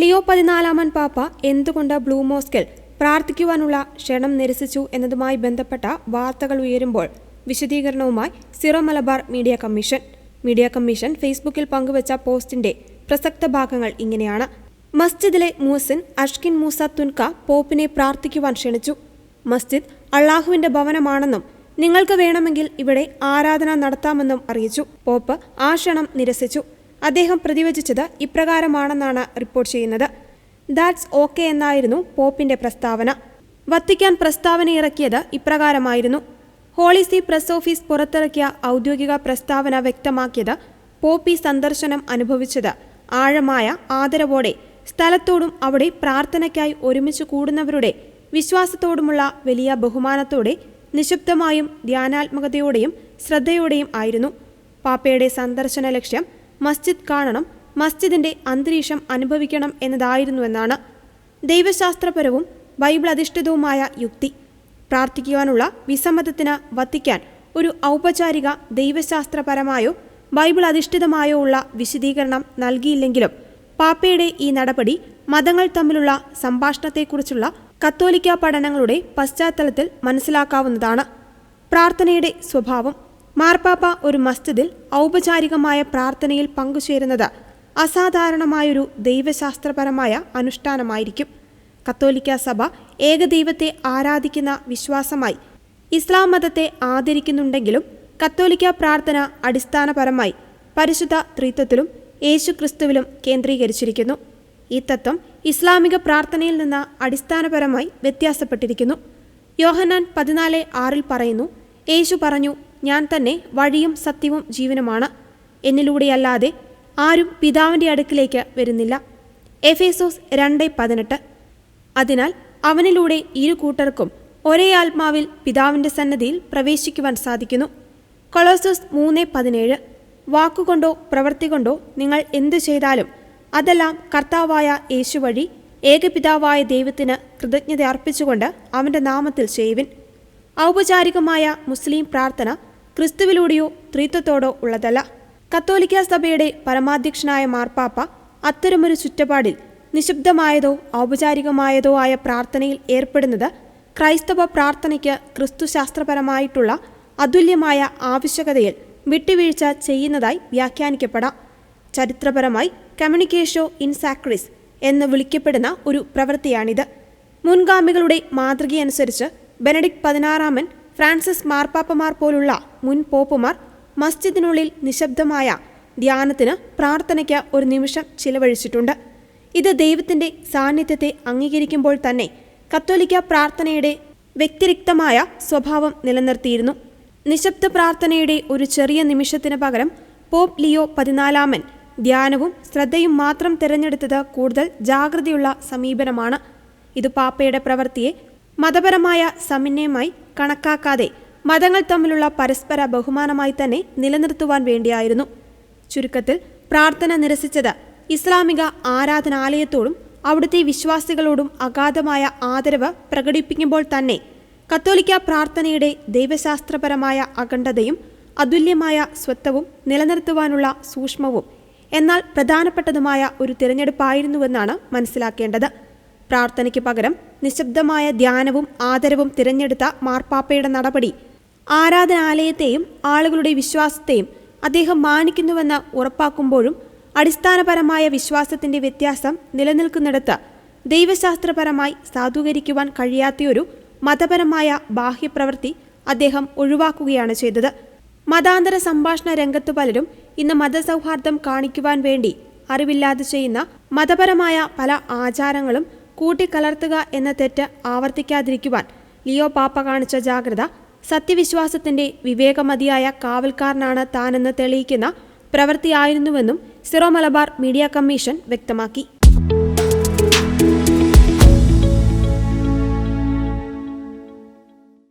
Leo പതിനാലാമൻ പാപ്പ എന്തുകൊണ്ട് ബ്ലൂ മോസ്കിൽ പ്രാർത്ഥിക്കുവാനുള്ള ക്ഷണം നിരസിച്ചു എന്നതുമായി ബന്ധപ്പെട്ട വാർത്തകൾ ഉയരുമ്പോൾ വിശദീകരണവുമായി Syro Malabar media commission. Media commission ഫേസ്ബുക്കിൽ പങ്കുവച്ച പോസ്റ്റിന്റെ പ്രസക്ത ഭാഗങ്ങൾ ഇങ്ങനെയാണ്. മസ്ജിദിലെ മൂസിൻ അഷ്കിൻ മൂസ തുൻക പോപ്പിനെ പ്രാർത്ഥിക്കുവാൻ ക്ഷണിച്ചു. മസ്ജിദ് അള്ളാഹുവിന്റെ ഭവനമാണെന്നും നിങ്ങൾക്ക് വേണമെങ്കിൽ ഇവിടെ ആരാധന നടത്താമെന്നും അറിയിച്ചു. പോപ്പ് ആ ക്ഷണം നിരസിച്ചു. അദ്ദേഹം പ്രതിവചിച്ചത് ഇപ്രകാരമാണെന്നാണ് റിപ്പോർട്ട് ചെയ്യുന്നത്. ദാറ്റ്സ് ഓക്കെ എന്നായിരുന്നു പോപ്പിന്റെ പ്രസ്താവന. വത്തിക്കാൻ പ്രസ്താവന ഇറക്കിയത് ഇപ്രകാരമായിരുന്നു. ഹോളി സി പ്രസ് ഓഫീസ് പുറത്തിറക്കിയ ഔദ്യോഗിക പ്രസ്താവന വ്യക്തമാക്കിയത് പോപ്പി സന്ദർശനം അനുഭവിച്ചത് ആഴമായ ആദരവോടെ സ്ഥലത്തോടും അവിടെ പ്രാർത്ഥനയ്ക്കായി ഒരുമിച്ച് കൂടുന്നവരുടെ വിശ്വാസത്തോടുമുള്ള വലിയ ബഹുമാനത്തോടെ നിശബ്ദമായും ധ്യാനാത്മകതയോടെയും ശ്രദ്ധയോടെയും ആയിരുന്നു. പാപ്പയുടെ സന്ദർശന ലക്ഷ്യം മസ്ജിദ് കാണണം മസ്ജിദിന്റെ അന്തരീക്ഷം അനുഭവിക്കണം എന്നതായിരുന്നുവെന്നാണ് ദൈവശാസ്ത്രപരവും ബൈബിൾ അധിഷ്ഠിതവുമായ യുക്തി. പ്രാർത്ഥിക്കുവാനുള്ള വിസമ്മതത്തിന് വത്തിക്കാൻ ഒരു ഔപചാരിക ദൈവശാസ്ത്രപരമായോ ബൈബിൾ അധിഷ്ഠിതമായോ ഉള്ള വിശദീകരണം നൽകിയില്ലെങ്കിലും പാപ്പയുടെ ഈ നടപടി മതങ്ങൾ തമ്മിലുള്ള സംഭാഷണത്തെക്കുറിച്ചുള്ള കത്തോലിക്ക പഠനങ്ങളുടെ പശ്ചാത്തലത്തിൽ മനസ്സിലാക്കാവുന്നതാണ്. പ്രാർത്ഥനയുടെ സ്വഭാവം മാർപ്പാപ്പ ഒരു മസ്ജിദിൽ ഔപചാരികമായ പ്രാർത്ഥനയിൽ പങ്കുചേരുന്നത് അസാധാരണമായൊരു ദൈവശാസ്ത്രപരമായ അനുഷ്ഠാനമായിരിക്കും. കത്തോലിക്ക സഭ ഏകദൈവത്തെ ആരാധിക്കുന്ന വിശ്വാസമായി ഇസ്ലാം മതത്തെ ആദരിക്കുന്നുണ്ടെങ്കിലും കത്തോലിക്ക പ്രാർത്ഥന അടിസ്ഥാനപരമായി പരിശുദ്ധ ത്രിത്വത്തിലും യേശുക്രിസ്തുവിലും കേന്ദ്രീകരിച്ചിരിക്കുന്നു. ഈ തത്വം ഇസ്ലാമിക പ്രാർത്ഥനയിൽ നിന്ന് അടിസ്ഥാനപരമായി വ്യത്യാസപ്പെട്ടിരിക്കുന്നു. യോഹന്നാൻ പതിനാല് ആറിൽ പറയുന്നു യേശു പറഞ്ഞു ഞാൻ തന്നെ വഴിയും സത്യവും ജീവനുമാണ്. എന്നിലൂടെയല്ലാതെ ആരും പിതാവിന്റെ അടുക്കിലേക്ക് വരുന്നില്ല. എഫേസോസ് രണ്ട് പതിനെട്ട്. അതിനാൽ അവനിലൂടെ ഇരു കൂട്ടർക്കും ഒരേ ആത്മാവിൽ പിതാവിന്റെ സന്നദ്ധിയിൽ പ്രവേശിക്കുവാൻ സാധിക്കുന്നു. കൊളോസസ് മൂന്ന് പതിനേഴ്. വാക്കുകൊണ്ടോ പ്രവൃത്തി കൊണ്ടോ നിങ്ങൾ എന്തു ചെയ്താലും അതെല്ലാം കർത്താവായ യേശു വഴി ഏകപിതാവായ ദൈവത്തിന് കൃതജ്ഞത അർപ്പിച്ചുകൊണ്ട് അവന്റെ നാമത്തിൽ ചെയ്യുവിൻ. ഔപചാരികമായ മുസ്ലിം പ്രാർത്ഥന ക്രിസ്തുവിലൂടെയോ ത്രിത്വത്തോടോ ഉള്ളതല്ല. കത്തോലിക്ക സഭയുടെ പരമാധ്യക്ഷനായ മാർപ്പാപ്പ അത്തരമൊരു ചുറ്റപാടിൽ നിശബ്ദമായതോ ഔപചാരികമായതോ ആയ പ്രാർത്ഥനയിൽ ഏർപ്പെടുന്നത് ക്രൈസ്തവ പ്രാർത്ഥനയ്ക്ക് ക്രിസ്തുശാസ്ത്രപരമായിട്ടുള്ള അതുല്യമായ ആവശ്യകതയിൽ വിട്ടുവീഴ്ച ചെയ്യുന്നതായി വ്യാഖ്യാനിക്കപ്പെടാം. ചരിത്രപരമായി കമ്മ്യൂണിക്കേഷോ ഇൻ സാക്രിസ് എന്ന് വിളിക്കപ്പെടുന്ന ഒരു പ്രവൃത്തിയാണിത്. മുൻഗാമികളുടെ മാതൃകയനുസരിച്ച് ബെനഡിക്ട് പതിനാറാമൻ ഫ്രാൻസിസ് മാർപ്പാപ്പമാർ പോലുള്ള മുൻ പോപ്പുമാർ മസ്ജിദിനുള്ളിൽ നിശബ്ദമായ ധ്യാനത്തിന് പ്രാർത്ഥനയ്ക്ക് ഒരു നിമിഷം ചിലവഴിച്ചിട്ടുണ്ട്. ഇത് ദൈവത്തിന്റെ സാന്നിധ്യത്തെ അംഗീകരിക്കുമ്പോൾ തന്നെ കത്തോലിക്ക പ്രാർത്ഥനയുടെ വ്യതിരിക്തമായ സ്വഭാവം നിലനിർത്തിയിരുന്നു. നിശബ്ദ പ്രാർത്ഥനയുടെ ഒരു ചെറിയ നിമിഷത്തിന് പകരം പോപ്പ് ലിയോ പതിനാലാമൻ ധ്യാനവും ശ്രദ്ധയും മാത്രം തിരഞ്ഞെടുത്തത് കൂടുതൽ ജാഗ്രതയുള്ള സമീപനമാണ്. ഇത് പാപ്പയുടെ പ്രവൃത്തിയെ മതപരമായ സമന്വയമായി കണക്കാക്കാതെ മതങ്ങൾ തമ്മിലുള്ള പരസ്പര ബഹുമാനമായി തന്നെ നിലനിർത്തുവാൻ വേണ്ടിയായിരുന്നു. ചുരുക്കത്തിൽ പ്രാർത്ഥന നിരസിച്ചത് ഇസ്ലാമിക ആരാധനാലയത്തോടും അവിടുത്തെ വിശ്വാസികളോടും അഗാധമായ ആദരവ് പ്രകടിപ്പിക്കുമ്പോൾ തന്നെ കത്തോലിക്ക പ്രാർത്ഥനയുടെ ദൈവശാസ്ത്രപരമായ അഖണ്ഡതയും അതുല്യമായ സ്വത്വവും നിലനിർത്തുവാനുള്ള സൂക്ഷ്മവും എന്നാൽ പ്രധാനപ്പെട്ടതുമായ ഒരു തിരഞ്ഞെടുപ്പായിരുന്നുവെന്നാണ് മനസ്സിലാക്കേണ്ടത്. പ്രാർത്ഥനയ്ക്ക് പകരം നിശബ്ദമായ ധ്യാനവും ആദരവും തിരഞ്ഞെടുത്ത മാർപ്പാപ്പയുടെ നടപടി. ആരാധനാലയത്തെയും ആളുകളുടെ വിശ്വാസത്തെയും അദ്ദേഹം മാനിക്കുന്നുവെന്ന് ഉറപ്പാക്കുമ്പോഴും അടിസ്ഥാനപരമായ വിശ്വാസത്തിന്റെ വ്യത്യാസം നിലനിൽക്കുന്നിടത്ത് ദൈവശാസ്ത്രപരമായി സാധൂകരിക്കുവാൻ കഴിയാത്തയൊരു മതപരമായ ബാഹ്യപ്രവൃത്തി അദ്ദേഹം ഒഴിവാക്കുകയാണ് ചെയ്തത്. മതാന്തര സംഭാഷണ രംഗത്ത് പലരും ഇന്ന് മതസൗഹാർദ്ദം കാണിക്കുവാൻ വേണ്ടി അറിവില്ലാതെ ചെയ്യുന്ന മതപരമായ പല ആചാരങ്ങളും കൂട്ടിക്കലർത്തുക എന്ന തെറ്റ് ആവർത്തിക്കാതിരിക്കുവാൻ ലിയോ പാപ്പ കാണിച്ച ജാഗ്രത സത്യവിശ്വാസത്തിന്റെ വിവേകമതിയായ കാവൽക്കാരനാണ് താനെന്ന് തെളിയിക്കുന്ന പ്രവൃത്തിയായിരുന്നുവെന്നും സിറോ മലബാർ മീഡിയ കമ്മീഷൻ വ്യക്തമാക്കി.